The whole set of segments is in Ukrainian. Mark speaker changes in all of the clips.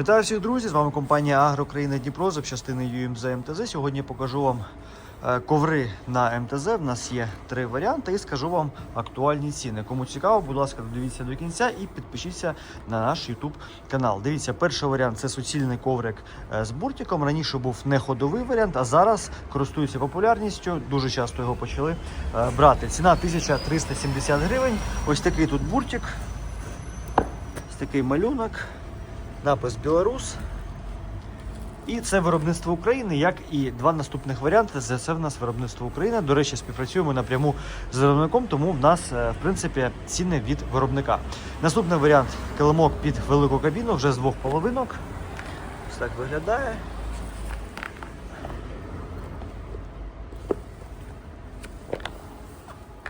Speaker 1: Вітаю всіх друзі! З вами компанія Агрокраїна Дніпро запчастини UMZ МТЗ. Сьогодні покажу вам е, коври на МТЗ. В нас є три варіанти і скажу вам актуальні ціни. Кому цікаво, будь ласка, дивіться до кінця і підпишіться на наш YouTube канал. Дивіться, перший варіант це суцільний коврик е, з буртиком. Раніше був не ходовий варіант, а зараз користується популярністю. Дуже часто його почали е, брати. Ціна 1370 гривень. Ось такий тут буртик. Ось такий малюнок напис Білорус. І це виробництво України, як і два наступних варіанти. Це, в нас виробництво України. До речі, співпрацюємо напряму з виробником, тому в нас, е, в принципі, ціни від виробника. Наступний варіант килимок під велику кабіну, вже з двох половинок. Ось так виглядає.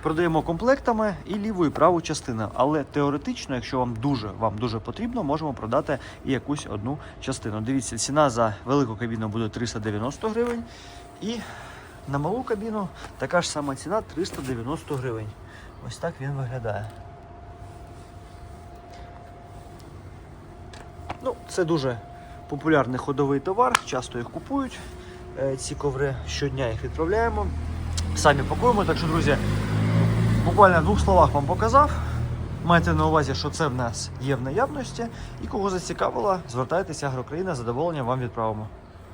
Speaker 1: Продаємо комплектами і ліву і праву частину. Але теоретично, якщо вам дуже вам дуже потрібно, можемо продати і якусь одну частину. Дивіться, ціна за велику кабіну буде 390 гривень. І на малу кабіну така ж сама ціна 390 гривень. Ось так він виглядає. Ну, це дуже популярний ходовий товар, часто їх купують. Е, Ці коври щодня їх відправляємо. Самі пакуємо. Так що, друзі, буквально в двох словах вам показав. Майте на увазі, що це в нас є в наявності. І кого зацікавило, звертайтеся, Агрокраїна, задоволення вам відправимо.